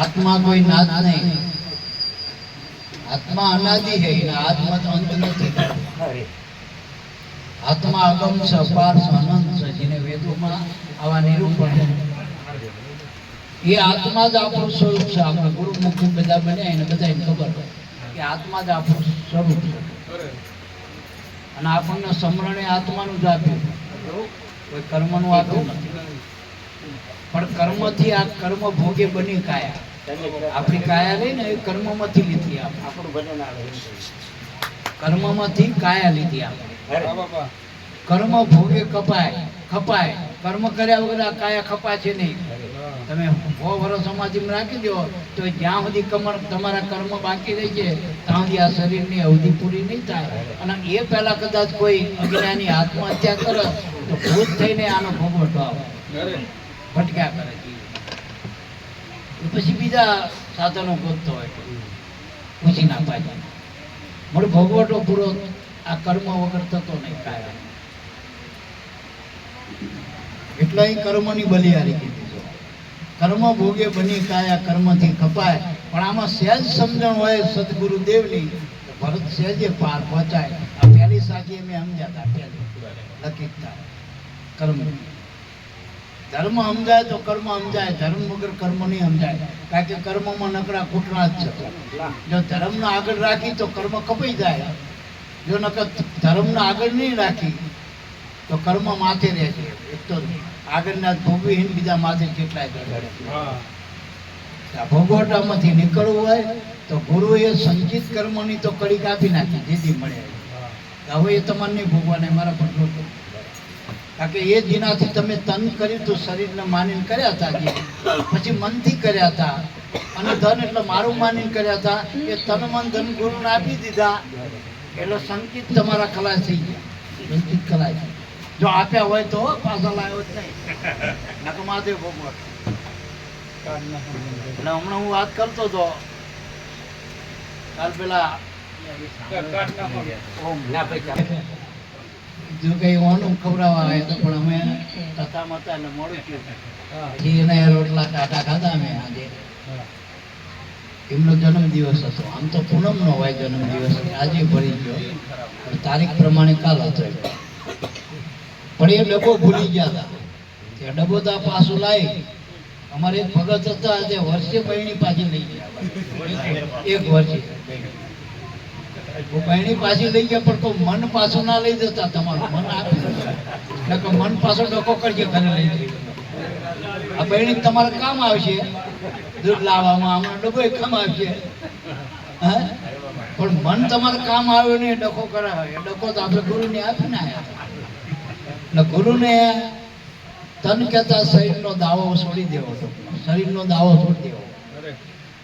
આત્મા કોઈ નાદ નહીં. આત્મા અનાદિ હે એના આત્મા તો અંત નથી આત્મા અગમ છે અપાર છે અનંત છે જેને વેદોમાં આવા નિરૂપણ છે. એ આત્મા જ આપણું સ્વરૂપ છે. આપણે ગુરુ મુખ્ય બધા બન્યા એને બધાને ખબર હોય કે આત્મા જ આપણું સ્વરૂપ છે. અને આપણને સમરણે આત્માનું જ આપ્યું. કોઈ કર્મનું આપ્યું નથી. પણ કર્મથી આ કર્મ ભોગે બની કાયા. આપણી કાયા લઈ ને એ કર્મમાંથી લીધી આપણે. આપણું ભજન આવે કર્મમાંથી કાયા લીધી આપણે. કર્મ ભોગે કપાય ખપાય કર્મ કર્યા વગર આ કાયા ખપાય છે નહીં તમે સો વર્ષ સમાધિમાં રાખી દો તો જ્યાં સુધી કમર તમારા કર્મ બાકી રહી છે ત્યાં સુધી આ શરીરની અવધિ પૂરી નહીં થાય. અને એ પહેલા કદાચ કોઈ અજ્ઞાની આત્મહત્યા કરે તો ભૂત થઈને આનો ભોગવટો આવે. ભટક્યા કરે પછી બીજા સાધનો ગોતતો હોય પૂછી નાખવા જાય મળે ભોગવટો પૂરો આ કર્મ વગર થતો નહીં કાયમ એટલે કર્મની બલિયારી કીધી કર્મ ભોગે બની કાયા કર્મથી કપાય. પણ આમાં સહેજ સમજણ હોય સદગુરુ દેવની ભરત સહેજે પાર પહોંચાય. આ પહેલી સાચી અમે સમજાતા પહેલી લખી કર્મ. ધર્મ સમજાય તો કર્મ સમજાય, ધર્મ વગર કર્મ નહીં સમજાય. કારણ કે કર્મમાં નકરા ખૂટણા જ છે. જો ધર્મને આગળ રાખી તો કર્મ કપાઈ જાય. જો નકર ધર્મને આગળ નહીં રાખી તો કર્મ માથે રહે છે. એક તો આગળના ભોગવીહીન બીજા માથે કેટલાય આ ભોગવટામાંથી નીકળવું હોય તો ગુરુએ સંચિત કર્મની તો કડી કાપી નાખી, જેથી મળે. હવે એ તમારે નહીં ભોગવાને મારા રોકો કારણ કે એ જેનાથી તમે તન કર્યું હતું શરીરને માનીને કર્યા હતા જે પછી મનથી કર્યા હતા. અને ધન એટલે મારું માનીને કર્યા હતા એ તન મન ધન ગુરુને આપી દીધા. એટલે સંકિત તમારા ખલાસ થઈ ગયા. સંકિત ખલાસ. જો આપ્યા હોય તો પાછા લાવ્યો જ નહીં. નક મહાદેવ ભગવાન એટલે હમણાં હું વાત કરતો હતો. કાલ પેલા ઓમ. ના ભાઈ જો કઈ ઓનું ખવડાવવા આવે તો પણ અમે કથામાં હતા એટલે મોડું થયું એના રોટલા કાટા ખાધા અમે આજે. એમનો જન્મદિવસ હતો. આમ તો પૂનમનો હોય જન્મદિવસ. આજે ભરી ગયો. તારીખ પ્રમાણે કાલ હતો પણ એ ડબ્બો ભૂલી ગયા હતા. તે ડબ્બો તો પાછું લાવી અમારે એક ભગત હતા તે વર્ષે બહેણી પાછી લઈ ગયા. એક વર્ષે. બહેણી પાછી લઈ ગયા, પણ તો મન પાછું ના લઈ જતા, તમારું મન આપી. એટલે મન પાછો ડકો કરજે ઘરે લઈ જઈ આ બહેણી તમારે કામ આવશે. દૂધ લાવવામાં હમણાં ડબો કામ આવશે. પણ મન તમારે કામ આવ્યો નહીં ડખો કરાવે. ડખો તો આપણે ગુરુને આપીને આવ્યા એટલે ગુરુને તન કહેતા શરીરનો દાવો છોડી દેવો. શરીરનો દાવો છોડી દેવો.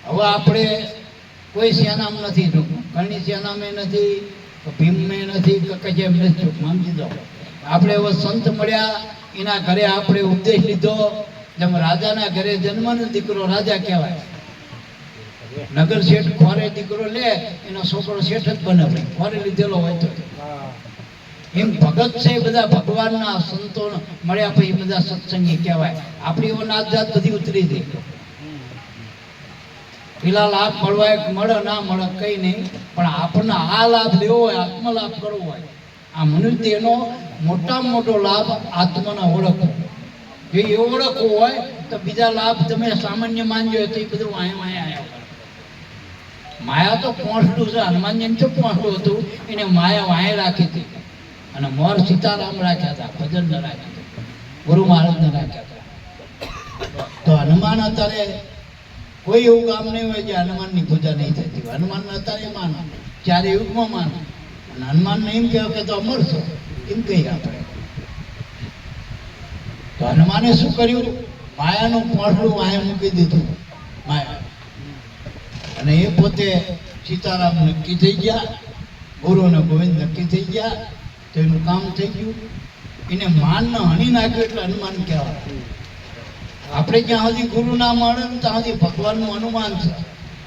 હવે આપણે કોઈ સેનામ નથી ટૂંકમાં કરણી સેનામાં નથી ભીમમાં નથી, કે કજેમ નથી. સમજી દો આપણે એવો સંત મળ્યા, એના ઘરે આપણે ઉપદેશ લીધો. જેમ રાજાના ઘરે જન્મનો દીકરો રાજા કહેવાય. નગર શેઠ ખોરે દીકરો લે, એનો છોકરો શેઠ જ બને ભાઈ ખોરે લીધેલો હોય તો. એમ ભગત છે બધા ભગવાનના સંતો મળ્યા પછી બધા સત્સંગી કહેવાય. આપણી નાત જાત બધી ઉતરી ગઈ પેલા લાભ મળવા એક મળે, ના મળે કઈ નહીં. પણ આપણને આ લાભ લેવો હોય, આત્મલાભ કરવો હોય, આ મનુષ્ય એનો મોટામાં મોટો લાભ આત્માના ઓળખો જો એ ઓળખવો હોય, તો બીજા લાભ તમે સામાન્ય માનજો તો એ બધું વાયા માયા આવ્યા. માયા તો પોંસડું છે, હનુમાનજીને તો પોંસડું હતું? એને માયા વાયા રાખી હતી. અને મોર સીતારામ રાખ્યા હતા, ભજન રાખ્યા હતા, ગુરુ મહારાજ રાખ્યા હતા. તો હનુમાન અત્યારે કોઈ એવું કામ નહીં હોય જે હનુમાનની પૂજા નહીં થતી હનુમાન અત્યારે માનો ચારે યુગમાં માનો. અને હનુમાનને એમ કહેવાય કે તો અમર એમ કહીએ આપણે. તો હનુમાને શું કર્યું? માયાનું પોટલું વાયા મૂકી દીધું. માયા. અને એ પોતે સીતારામ નક્કી થઈ ગયા, ગુરુ અને ગોવિંદ નક્કી થઈ ગયા, તો એનું કામ થઈ ગયું. એને માનને હણી નાખ્યું એટલે હનુમાન કહેવાય. આપણે જ્યાં સુધી ગુરુ ના મળે ને ત્યાં સુધી ભગવાનનું અનુમાન છે.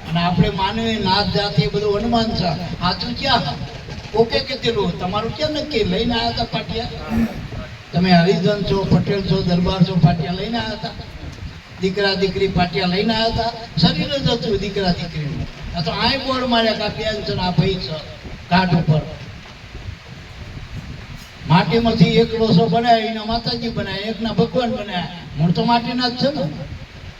અને આપણે માનવી નાથ જાતિ એ બધું અનુમાન છે. સાચું ક્યાં? ઓકે કીધેલું તમારું ક્યાં નક્કી? લઈને આવ્યા હતા પાટિયા? તમે હરિજન છો, પટેલ છો, દરબાર છો, પાટિયા લઈને આવ્યા હતા? દીકરા, દીકરી પાટિયા લઈને આવ્યા હતા? શરીર જ હતું દીકરા, દીકરીનું. આ તો આય બોર્ડ માર્યા કા બેન છે આ ભાઈ છે ઘાટ ઉપર. માટીમાંથી એક લોસો બનાવ્યો એના માતાજી બનાવ્યા એકના ભગવાન બનાવ્યા મૂળ તો માટીના જ છે ને.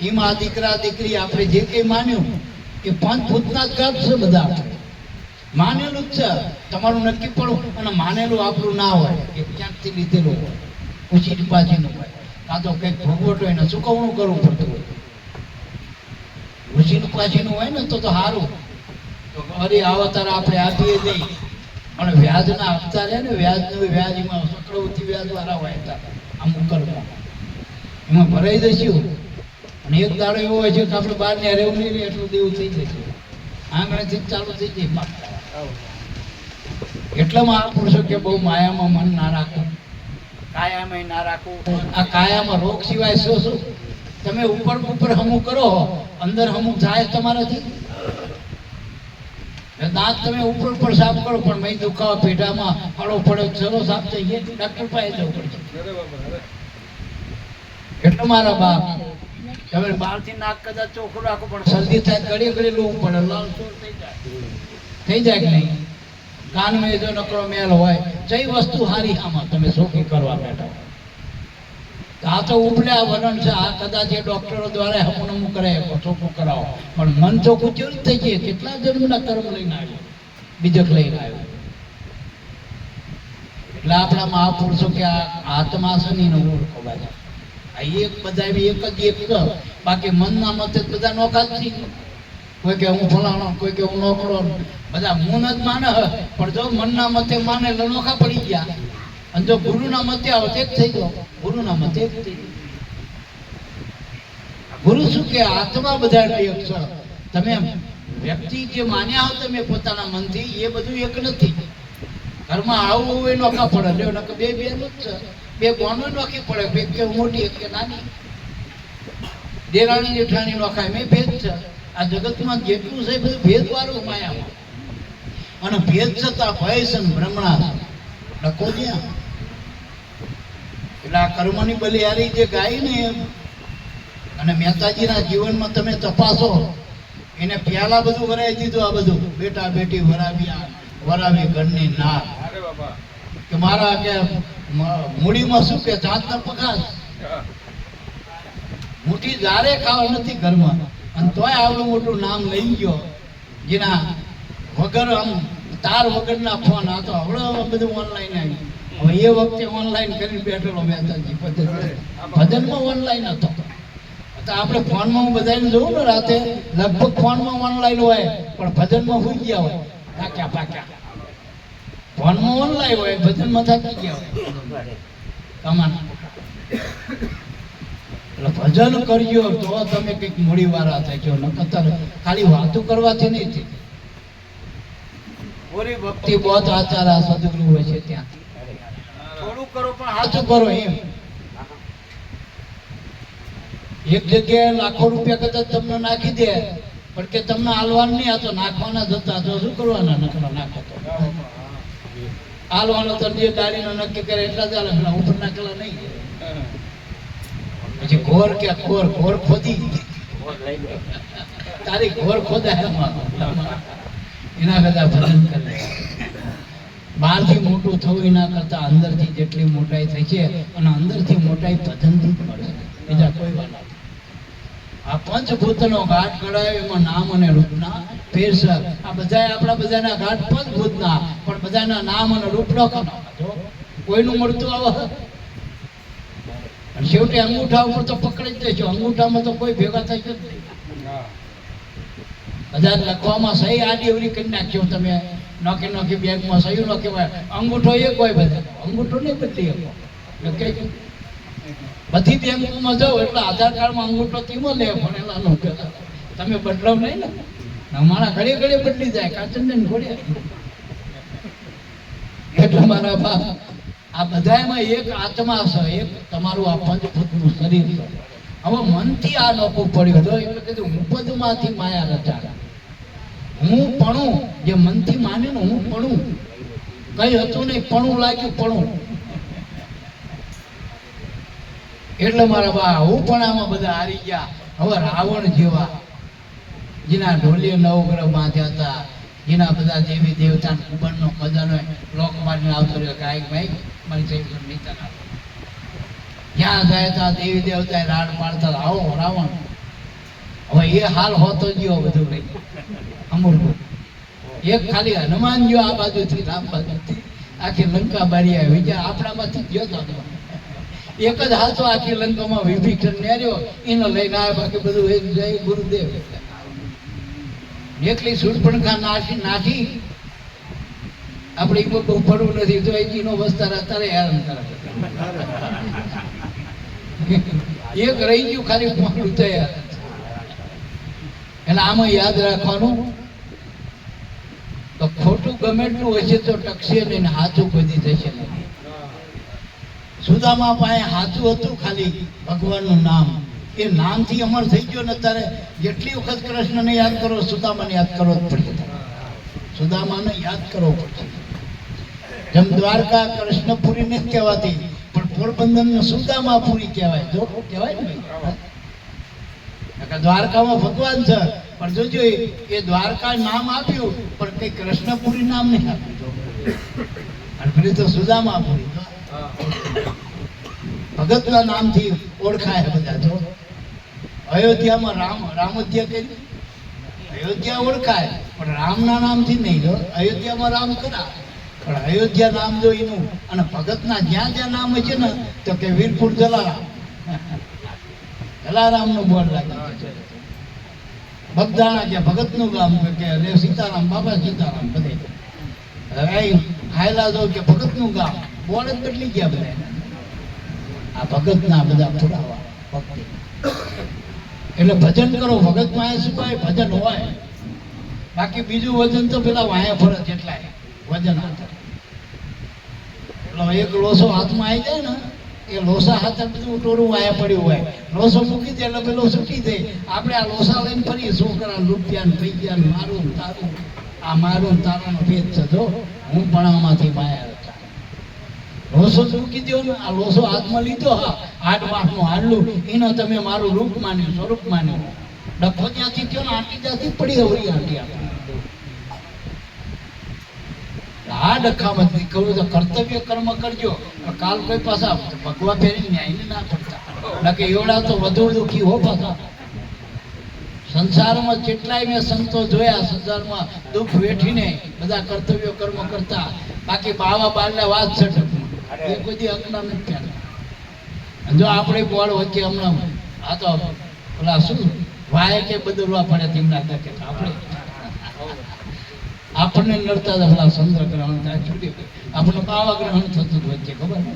એમાં દીકરા દીકરી, આપણે જે કંઈ માન્યું એ પંચભૂતના જ ઘાટ છે બધા. માનેલું જ છે. તમારું નક્કી પડવું અને માનેલું આપણું ના હોય, એ ક્યાંકથી લીધેલું હોય. ઉછી પાછીનું હોય. કાં તો કંઈક ભોગવટ હોય ને ચૂકવણું કરવું પડતું હોય. ઉછીનું પાછીનું હોય ને તો તો સારું તો અરે આવા તારા આપણે આપીએ નહીં. પણ વ્યાજના હપ્તા રહે ને, વ્યાજનું વ્યાજ એમાં ચક્રવર્તી વ્યાજ વાળા હોય હતા અમુક કર્મમાં એમાં ભરાઈ દઈશું અને એક દાડો એવો હોય છે કે આપણે બહાર ને રહેવું નહીં એટલું દેવું થઈ જશે. આંગણેથી જ ચાલુ થઈ જાય. પાક એટલામાં આ પુરુષો કે બહુ માયામાં મન ના રાખવું કાયામાં ના રાખવું આ કાયામાં રોગ સિવાય શું શું? તમે ઉપર ઉપર હમું કરો અંદર હમું થાય તમારાથી? દાંત તમે ઉપર ઉપર સાફ કરો પણ મય દુખાવા પેઢામાં ફળો ફળો ચલો સાફ થઈ ગયા ડાક્ટર પાસે જવું પડશે. એટલે મારા બાપ તમે બહારથી નાક કદાચ ચોખ્ખું રાખો પણ શરદી થાય ઘડી ઘડી લેવું પડે. લાલ થઈ જાય. થઈ જાય કે નહીં? કાનમાં જો નકરો મેલ હોય જઈ વસ્તુ હારી આમાં તમે શોખી કરવા બેઠા. આ તો ઉપલ્યા વલણ છે. આ કદાચ એ ડોક્ટરો દ્વારા હમું કરે, ચોખ્ખું કરાવો. પણ મન ચોખ્ખું કેવી થઈ જાય કેટલા જન્મના કર્મ લઈને આવ્યો? બીજક લઈને આવ્યો. એટલે આપણા મહાપુરુષો કે આ આત્મા છે ને ઓળખો બાજા એક બધા એક જ એક બાકી મનના મતે બધા નોખા જ કોઈ કે હું ફલાણો, કોઈ કે હું નોકરો બધા મન જ માને પણ જો મનના મતે માને એટલે પડી ગયા. અને જો ગુરુના મતે આવો એક થઈ ગયો. ગુરુના મતે એક થઈ ગયો. ગુરુ શું કે, આત્મા બધા એક છે તમે વ્યક્તિ જે માન્યા હો તમે પોતાના મનથી, એ બધું એક નથી. ઘરમાં આવું એ નોખા પડે. બે બે નું જ છે. બે બોનો નોખી પડે બે કે મોટી એક કે નાની. દેરાણી જેઠાણી નોખાય મેં ભેદ છે. આ જગતમાં જેટલું છે બધું ભેદ વાળું માયામાં. અને ભેદ છતાં ભય છે ને ભ્રમણા. ડકો જ્યાં એટલે આ કર્મની બલિહારી જે ગાય ને એમ અને મહેતાજીના જીવનમાં તમે તપાસો એને પ્યાલા બધું વરાવી દીધું આ બધું. બેટા બેટી વરાવી વરાવી ઘરની ના કે મારા કે મ- મૂડીમાં શું કે, જાતના પગાર. મુઠ્ઠી જારે ખાવા નથી ઘરમાં. અને તોય આવડું મોટું નામ લઈ ગયો. જેના વગર આમ તાર વગરના ફોન આ તો હવે બધું ઓનલાઈન આવ્યું હવે એ વખતે ઓનલાઈન કરીને બેઠેલો મહેતાજી ભજનમાં. ઓનલાઈન હતો. તો આપણે ફોનમાં બધાને જોઉં ને રાતે. લગભગ ફોનમાં ઓનલાઈન હોય, પણ ભજનમાં હોઈ ગયા હોય. પાક્યા પાક્યા. ફોનમાં ઓનલાઈન હોય ભજનમાં થાકી ગયા હોય. કમાન એટલે ભજન કર્યો તો તમે કંઈક મૂડી વાળા થજો નકર ખાલી વાતો કરવાથી નહીં થઈ પૂરી ભક્તિ બહુ આચાર આ સદગુરુ હોય છે ત્યાં. થોડું કરો પણ હાથું કરો એમ. એક જગ્યાએ લાખો રૂપિયા કદાચ તમને નાખી દે પણ કે તમને હાલવાનું નહીં આ તો નાખવાના જતા તો શું કરવાના? નકરા નાખો તો. હાલવાનો તો દાડીનો નક્કી કરે એટલા ચાલે પેલા ઉપર નાખેલા નહીં. પછી ઘોર કે ઘોર ઘોર ખોદી. તારી ઘોર ખોદા. એના કરતા ભજન કરે. બહારથી મોટું થવું એના કરતા અંદરથી જેટલી મોટાઈ થઈ છે અને અંદરથી મોટાઈ ભજનથી જ મળે. બીજા કોઈ વાત. આ પંચભૂતનો ઘાટ કઢાયો એમાં નામ અને રૂપના ફેરસર આ બધા આપણા બધાના ઘાટ પંચભૂતના પણ બધાના નામ અને રૂપ ન જો કોઈનું મળતું આવે છેવટે અંગૂઠા ઉપર તો પકડી જ દેજો. અંગૂઠામાં તો કોઈ ભેગા થઈ જ નહીં. બધા લખવામાં સહી આડી એવરી કરી નાખજો તમે. નોકી નોકી બેગમાં સહી ન કહેવાય. અંગૂઠો એક હોય બધા. અંગૂઠો નહીં બદલી શકો. બધી બેંકોમાં જાઓ એટલે આધાર કાર્ડમાં અંગૂઠો તીમો લે ભણેલા નો તમે બદલાવ નહીં ને અમારા ઘડી ઘડી બદલી જાય, કાચંદન ઘોડે. એટલે મારા બા, આ બધામાં એક આત્મા છે, એક તમારું આ પંચભૂતનું શરીર છે. હવે મનથી આ લોકો પડ્યો તો એટલે કીધું હું પદમાંથી માયા રચાય. હું પણું, જે મનથી માન્યું ને હું પણું. કઈ હતું નહીં, પણું લાગ્યું, પણું. એટલે મારા બા, હું પણ આમાં બધા હારી ગયા. હવે રાવણ જેવા. જેના ઢોલીએ નવગ્રહ બાંધ્યા હતા, જેના બધા દેવી દેવતા કુંભરનો ખજાનો લોક મારીને આવતો રહ્યો કાંઈક ભાઈ, મારી સૈનિક નીતા જ્યાં જાય ત્યાં દેવી દેવતા રાડ પાડતા આવો, રાવણ. હવે એ હાલ હોતો ગયો બધું ભાઈ. અમૂલ એક ખાલી હનુમાન ગયો આ બાજુથી, રામ બાજુથી. આખી લંકા બારી આવી. વિચાર આપણામાંથી ગયો તો એક જ હાથો આખી લંકામાં વિભીષણ નેર્યો. એને લઈને આવ્યા બાકી બધું જય ગુરુદેવ. એકલી સુરપણખા નાખી નાખી આપણે એક બહુ પડવું નથી, તો એનો વસ્તાર અત્યારે હેરાન કરે એક રહી ગયું, ખાલી મોડું તૈયાર. એટલે આમાં યાદ રાખવાનું, તો ખોટું ગમે એટલું હશે તો ટકશે નહીં હાથું બધી થશે નહીં. સુદામા પાસે હાથું હતું, ખાલી ભગવાનનું નામ. એ નામથી અમર થઈ ગયો ને અત્યારે જેટલી વખત કૃષ્ણને યાદ કરો, સુદામાને યાદ કરવો જ પડશે સુદામાને યાદ કરવો પડશે. જેમ દ્વારકા કૃષ્ણપુરી નથી કહેવાતી, પણ પોરબંદરને સુદામાપુરી કહેવાય. જો, કહેવાય ને દ્વારકામાં ભગવાન છે. પણ જોજો, એ- દ્વારકા નામ આપ્યું, પણ કઈ કૃષ્ણપુરી નામ નહીં આપ્યું. જો. અને પેલી તો સુદામાપુરી. ભગતના નામથી ઓળખાય બધા. જો. અયોધ્યામાં રામ, રામોધ્યા કરી અયોધ્યા ઓળખાય, પણ રામના નામથી નહીં જો અયોધ્યામાં રામ ખરા, પણ અયોધ્યા નામ જો એનું, અને ભગતના જ્યાં જ્યાં નામ છે ને, તો કે વીરપુર જલારામ. જલારામનું બોર્ડ લાગે. છે બગદાણા કે ભગતનું ગામ કે અરે સીતારામ, બાબા સીતારામ બધે. હવે હાયલા જો કે ભગતનું ગામ બોર્ડ જ બદલી ગયા બધા. આ ભગતના બધા પુરાવા, ભક્તિ. એટલે ભજન કરો ભગતમાં એ શું ભજન હોય. બાકી બીજું વજન તો પેલા વાયા ફરજ જેટલાય, વજન હાથર એટલે એક લોસો હાથમાં આવી જાય ને, એ લોસા હાથર બધું ટોરું વાયા પડ્યું હોય. લોસો મૂકી દે એટલે પેલો છૂટી દે આપણે આ લોસા લઈને ફરી છોકરા લૂંટ્યા ને પૈયા ને મારું તારું. આ મારું તારાનો ભેદ જો. હું પણ આમાંથી માયા લોસો ચૂકી દો ને આ લોસો હાથમાં લીધો આઠ માસનું હાડલું એનો તમે મારું રૂપ માન્યું, સ્વરૂપ માન્યું. ડખો ત્યાંથી થયો ને આટી ત્યાંથી પડી હવરી આટી આ ડખામાં નીકળવું તો કર્તવ્ય કર્મ કરજો. કાલ કોઈ પાછા ભગવા ફેરી ન્યાય ના પડતા બાકી એવડા તો વધુ દુઃખી હો પાછા. સંસારમાં કેટલાય મેં સંતો જોયા, સંસારમાં દુઃખ વેઠીને બધા કર્તવ્યો કર્મ કરતા. બાકી બાવા બારલા વાત છે. એ નથી જો આપણે બોળ વચ્ચે હમણાં આ તો પેલા શું વાય કે બદલવા પડે તેમના તકે આપણે. આપણને નડતા હતા પેલા ચંદ્ર ગ્રહણ થાય છૂટી. આપણને બાવા ગ્રહણ થતું વચ્ચે ખબર ને?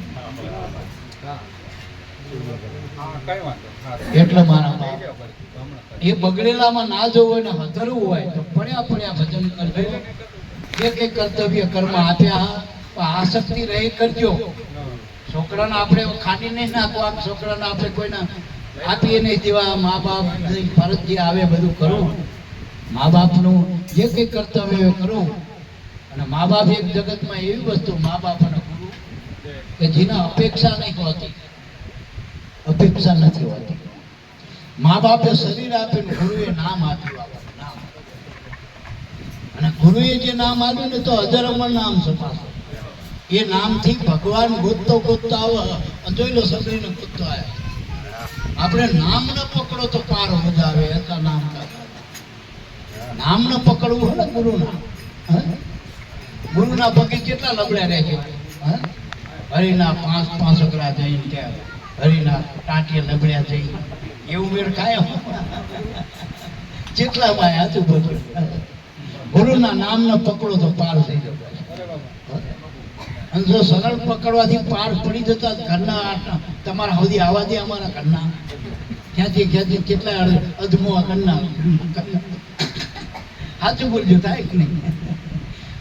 એટલે મારા એ બગડેલામાં ના જવું હોય ને હતરવું હોય તો પડ્યા પડ્યા ભજન કરવું એક એક કર્તવ્ય કર્મ આપ્યા. આસક્તિ રહી કરજો. છોકરાને આપણે ખાલી નહીં નાખવા છોકરાને આપણે કોઈના આપીએ નહીં દેવા મા બાપ ફરજ જે આવે બધું કરવું મા બાપનું જે કંઈ કર્તવ્ય કરું. અને મા બાપ એક જગતમાં એવી વસ્તુ મા બાપ અને ગુરુ કે જેના અપેક્ષા નહીં હોતી. અપેક્ષા નથી હોતી. મા બાપે શરીર આપ્યું ગુરુએ નામ આપ્યું નામ. અને ગુરુએ જે નામ આપ્યું ને તો અજર અમર નામ પાછું એ નામથી ભગવાન ગોતતો ગોતતો આવે. જોઈ લો સગડીને ગોતતો આવે આપણે નામ ન પકડો તો પાર વધાવે એટલા નામ નામ ન પકડવું હોય ને ગુરુના? ગુરુના પગે કેટલા લબડ્યા રહે છે? હરિના પાંચ પાંચ અકરા જઈને કે હરિના ટાંટીએ લબડ્યા જઈ એવું મેળ કાયમ જેટલા માં આજુબાજુ. ગુરુના નામ ન પકડો તો પાર થઈ જતો અને સરળ પકડવાથી પાર પડી જતા ઘરના તમારા સુધી આવા દે અમારા ઘરના. ક્યાંથી ક્યાંથી, કેટલા અજમો ઘરના? સાચું બોલજો થાય કે નહીં?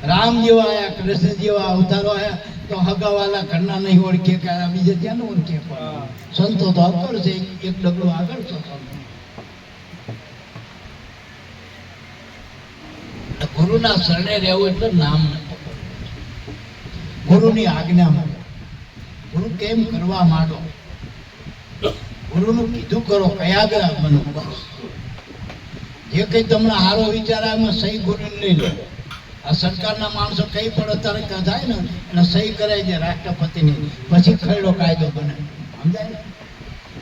રામ જેવા આયા, કૃષ્ણ જેવા અવતારો આયા, તો હગાવાલા ઘરના નહીં ઓળખે, કે બીજે ત્યાં ઓળખે? સંતો તો અકર છે, એક ડગલું આગળ છે ગુરુના શરણે રહેવું એટલે નામ ન પકડવું. ગુરુની આજ્ઞા માંડો ગુરુ કેમ કરવા માંડો? ગુરુનું કીધું કરો કયાગ્રહ બનો જે કંઈ તમને સારો વિચાર આવે સહી ગુરુને લઈ લો. આ સરકારના માણસો કઈ પણ અત્યારે થાય ને, એને સહી કરાય છે રાષ્ટ્રપતિની. પછી ખરડો કાયદો બને. સમજાય ને?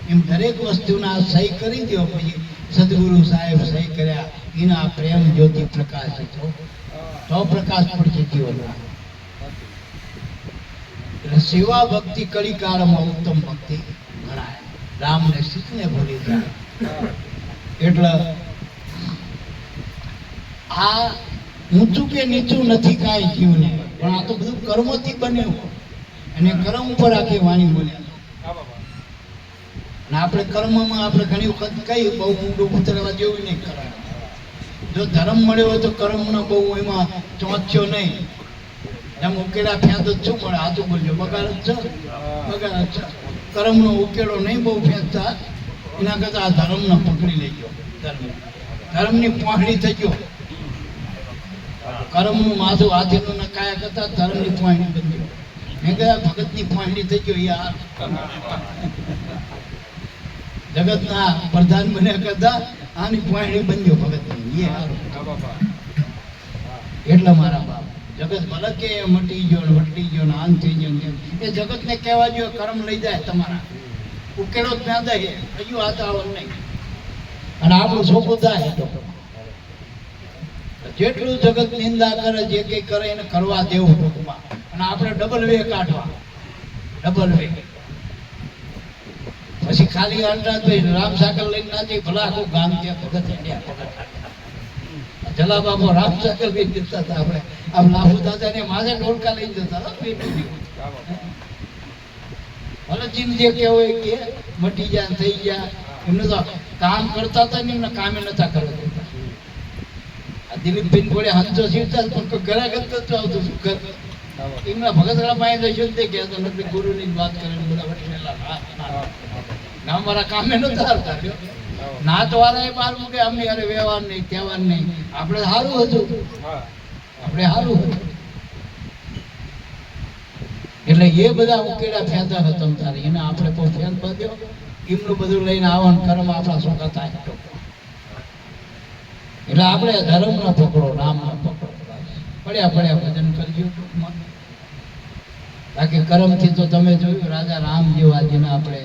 એમ દરેક વસ્તુના સહી કરી દો પછી સદગુરુ સાહેબ સહી કર્યા. એના પ્રેમ જ્યોતિ પ્રકાશ તો તો પ્રકાશ પડશે જીવનમાં. એટલે સેવા ભક્તિ કડી કાળમાં ઉત્તમ ભક્તિ ગણાય. રામને સીતને ભૂલી જાય. એટલે આ ઊંચું કે નીચું નથી કાંઈ જીવને પણ આ તો બધું કર્મથી બન્યું. અને કર્મ ઉપર આખી વાણી બોલ્યા અને આપણે કર્મમાં આપણે ઘણી વખત કહી બહુ ઊંડું ઉતરવા જેવું નહીં કરાય. જો ધર્મ મળ્યો હોય તો કર્મનો બહુ એમાં ચોંચ્યો નહીં. એમ ઉકેલા ફ્યા તો છું આ તો બોલજો બગાડ જ છે? બગાડ જ છે. કર્મનો ઉકેલો નહીં, બહુ ફેંકતા એના કરતાં આ ધર્મને પકડી લેજો ધર્મ ધર્મની પહોંચડી થઈ ગયો. કર્મનું માથું હાથીનું ને કાયા કરતા ધર્મની પહોંચડી બન્યો મેં કહેતા ભગતની પહોંચડી થઈ ગયો, યાર. જગતના પ્રધાન બન્યા કરતા આની પહોંચડી બન્યો ભગતની. એ. એટલે મારા બાપ. જગત ભલે કે મટી ગયો ને વટી ગયો ને આમ થઈ ગયો ને. એ જગતને કહેવા જોઈએ કર્મ લઈ જાય તમારા. ઉકેલો જ ના દે. હજુ આ તો નહીં. અને આપણું છોકરું થાય તો. જેટલું જગત નિંદા કરે, જે કંઈ કરે એને કરવા દેવું ટૂંકમાં. અને આપણે ડબલ વે કાઢવા. ડબલ વે પછી ખાલી અંડા તો રામ સાકર લઈને ના જઈ ભલા આખું ગામ ત્યાં ભગત જલા બાબો રામ સાકર લઈને જતા હતા આપણે. આમ લાભુ દાદા ને માથે ઢોલકા જતા હતા ભલે જે કેવો કે મટી જાય થઈ ગયા એમને તો કામ કરતા હતા ને એમને કામે નતા કરવા દેતા આ દિલીપભાઈ જોડે હંસો સીવતા પણ કોઈ ઘરા કરતા આવતું શું કર એમના ભગતરા પાસે તે નથી ગુરુની વાત કરે બધા. ના. મારા કામે નતા આવતા નાત વાળા એ બાર મૂકે અમે અરે વ્યવહાર નહીં તહેવાર નહીં. આપણે સારું હતું. આપણે સારું એટલે એ બધા ઉકેલા ફેંતા હતા તારે. એને આપણે કોઈ ફેંદ બાંધ્યો એમનું બધું લઈને આવવાનું કર્મ આપણા છોકરા થાય. એટલે આપણે ધર્મ ના પકડો નામ ના પકડો. પડ્યા પડ્યા ભજન કરજો. ટૂંકમાં. બાકી કર્મથી તો તમે જોયું, રાજા રામ જેવા જેને આપણે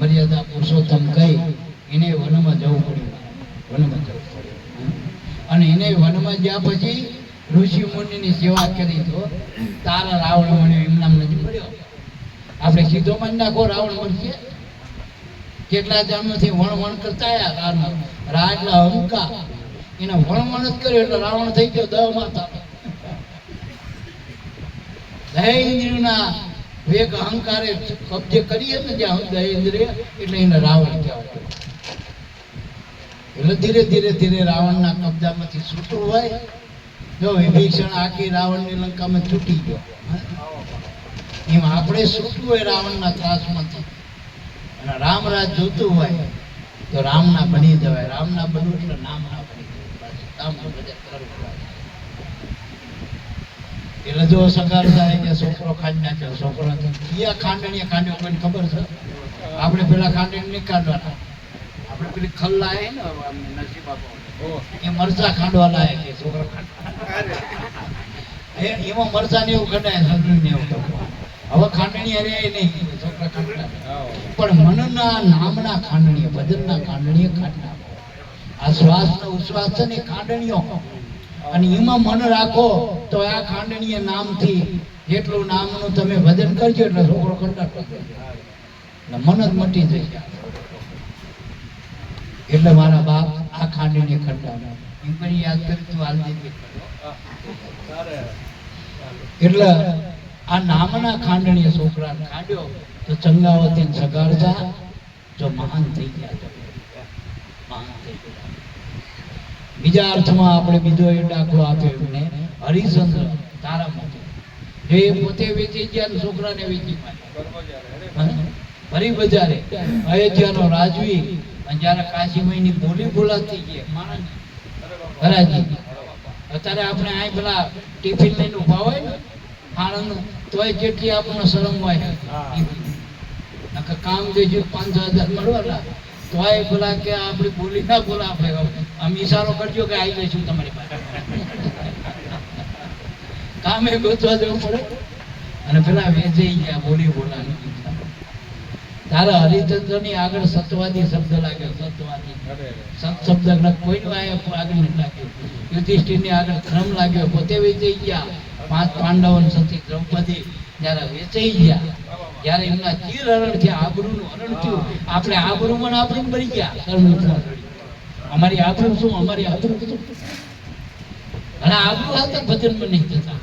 મર્યાદા પુરુષોત્તમ કહી, એને વનમાં જવું પડ્યું. વનમાં જવું પડ્યું. અને એને વનમાં જ્યાં પછી ઋષિ મુનિની સેવા કરી તો તારા રાવણ મળ્યો એમના નથી મળ્યો. આપણે સીધો મન નાખો, રાવણ મળશે કેટલા જન્મથી વણ વણ કરતા આવ્યા રામ રા એટલે એને વણ વણ જ કર્યો એટલે રાવણ થઈ ગયો દહ માતા. દહેન્દ્રના વેગ અહંકારે કબજે કરીએ ને જ્યાં દહેન્દ્રિય એટલે એને રાવણ કહેવાય. એટલે ધીરે ધીરે ધીરે રાવણના કબજામાંથી છૂટવું હોય. જો વિભીષણ આખી રાવણની લંકામાં છૂટી ગયો. એમ આપણે છૂટવું હોય રાવણના ત્રાસમાંથી. અને રામ રાજ જોતું હોય, તો રામના બની જવાય. રામના બનવું એટલે નામના બની જવાય. એટલે જો સગાર થાય કે છોકરો ખાંડ નાખ્યો છોકરો કયા ખાંડણીએ ખાંડ્યો કોઈને ખબર છે? આપણે પેલા ખાંડણી નહીં કાઢવાના આપણે પેલી ખલ્લા આવે ને નસીબ બાપુ એ મરચા ખાંડવા લાયક છે, છોકરો એમાં મરચા ને એવું ખંડાય સગડી ને એવું હવે ખાંડણી અરે નહીં, છોકરા ખાંડતા પણ મનના નામના ખાંડણીએ ભજનના ખાંડણીએ ખાંડના આ શ્વાસ ને ઉશ્વાસ છે ને ખાંડણીઓ અને એમાં મન રાખો તો આ ખાંડણીય નામથી જેટલું નામનું તમે ભજન કરજો એટલે છોકરો કંટાળો જાય. મન જ મટી જશે એટલે મારા બાપ આ ખાંડણીએ ખંડાવ્યા એમ કરી યાદ કરી તું હાલ એટલે આ નામના ખાંડણીએ છોકરા ખાંડ્યો તો ચંગાવતી સગાડતા જો મહાન થઈ ગયા મહાન થઈ ગયા. બીજા અર્થમાં આપણે બીજો એ દાખલો આપ્યો એમને હરિશ્ચંદ્ર તારા જો એ પોતે વેચી ગયા છોકરાને વેચી માર્યા. ફરી બજારે અયોધ્યાનો રાજવી જ્યારે કાશીમાઈની બોલી બોલાતી ગઈ, માણસ અત્યારે આપણે આ પેલા ટિફિન લઈને ઊભા હોય ને આણંદ તોય જેટલી આપણને શરમ હોય. નકર કામ દેજો પાંચ છ હજાર મળવાના, તોય પેલા કે આપણી બોલી ના બોલા આપણે આમ ઈશારો કરજો કે આવી જઈશું તમારી પાસે. કામે ગોતવા જવું પડે. અને પેલા વેચાઈ ગયા બોલી બોલાની તારા હરિચંદ્રની આગળ સત્યવાદી શબ્દ લાગે સત્યવાદી સત શબ્દ કોઈ આગળ લાગ્યો. યુધિષ્ઠિરની આગળ ક્રમ લાગ્યો પોતે વેચાઈ ગયા. પાંચ પાંડવો સતી દ્રૌપદી જ્યારે વેચાઈ ગયા જ્યારે એમના ચીર હરણ થયા આબરૂનું હરણ થયું. આપણે આબરૂ ને આબરૂ મરી ગયા. અમારી આબરૂ શું? અમારી આબરૂ શું અને આબરૂ હાથે ભજનમાં નહીં થતા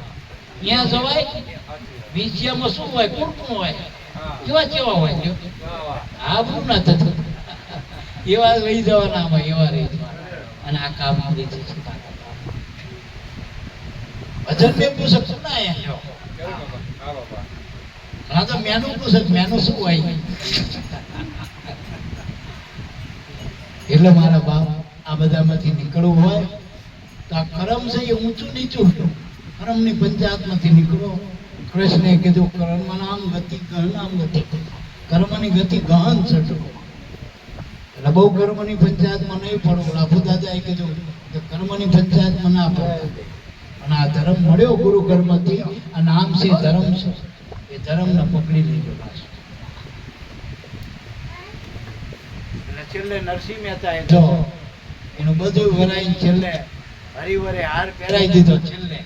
ત્યાં જવાય વિષયમાં શું હોય? કુટુંબ હોય. કેવા કેવા હોય લ્યો? આબરૂ ના થતું એવા રહી જવાના આમાં, એવા રહી અને આ કામ કરી છે. ભજન મેં પુસ્તક ના અહીંયા હા, તો મેનું પુસ્તક મેનું શું હોય? એટલે મારા બાપ આ બધામાંથી નીકળવું હોય, તો આ કરમ છે એ ઊંચું નીચું કરમની પંચાયતમાંથી નીકળો. કૃષ્ણે કીધું કર્મ નામ ગતિ ગહન ગતિ. કર્મની ગતિ ગહન છટકો એટલે બહુ કર્મની પંચાયતમાં નહીં પડો લાભુ દાદાએ કીધું કે કર્મની પંચાયતમાં ના પડો અને આ ધર્મ મળ્યો ગુરુ કર્મથી, આ નામ છે ધર્મ છે. એ ધર્મને પકડી લીધો પાછો. એટલે છેલ્લે નરસિંહ મહેતાએ જો એનું બધું વરાઈને છેલ્લે હરિવરે હાર પહેરાઈ દીધો છેલ્લે.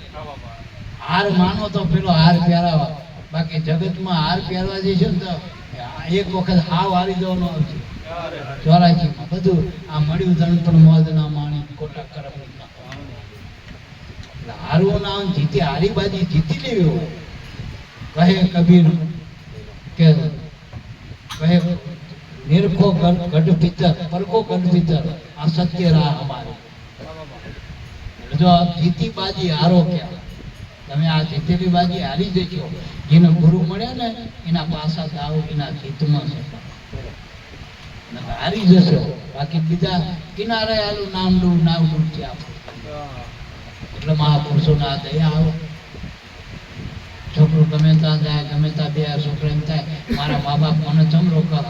હાર માનો તો પેલો હાર પહેરાવા. બાકી જગતમાં હાર પહેરવા જઈશું ને તો એક વખત હાવ હારી જવાનો આવશે. ચોરાશીમાં બધું. આ મળ્યું ધન પણ મોજ ના માણી, ખોટા કરમ ના એટલે ના જીતી હારી બાજી જીતી લેવી કહે કબીર, કે કહે નિરખો ગઢ ભીતર પરખો ગઢ ભીતર આ સત્ય રાહ અમારી. જો જીતી બાજી હારો ક્યાં? તમે આ જીતેલી બાજી હારી જશો જેને ગુરુ મળ્યા ને, એના પાસા દાવ એના જીતમાં છે. હારી જશો. બાકી બીજા કિનારે આલું નામ લઉં નામ લઉં છે એટલે મહાપુરુષોના દયા આવો. છોકરું ગમે ત્યાં જાય, ગમે ત્યાં બે છોકરા એમ થાય, મારા મા બાપ મને ચમ રોકા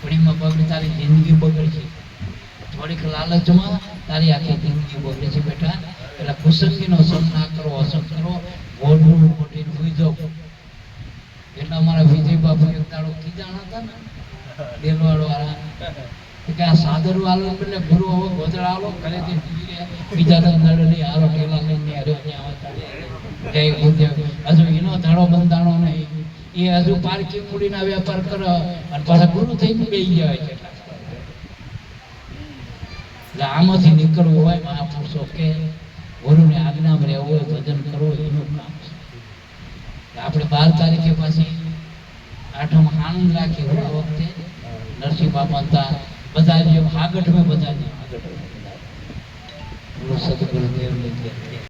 પડીમાં બગડી તારી જિંદગી બગડશે. થોડીક લાલચમાં તારી આખી જિંદગી બગડે છે બેટા. એટલે કુસંગીનો સમ ના કરો અસર કરો મોઢું મોઢીને સુઈ જાઓ એટલે અમારા વિજય બાપુ એક દાડો કીજાણા હતા ને દેલવાડો વાળા કે આ સાદર વાળો એટલે ગુરુ હવે ગોધરા આવો ઘરેથી બીજા નડે નહીં આરો ટેલા લઈને હાર્યો ત્યાં. જય ગુરુદેવ. હજુ એનો ધાડો બંધાણો નહીં. એ હજુ પારકી મૂડીના વેપાર કરે અને પાછા ગુરુ થઈને બેસી જાય છે. આમાંથી નીકળવું હોય મહાપુરુષો કે ગુરુની આજ્ઞામાં રહેવું હોય ભજન કરવું હોય એનું કામ છે. આપણે બાર તારીખે પાછી આઠમ આનંદ રાખી હોય આ વખતે નરસિંહ બાપા હતા બધા જે આગળ મેં બધા આગળ સદગુરુદેવની જય.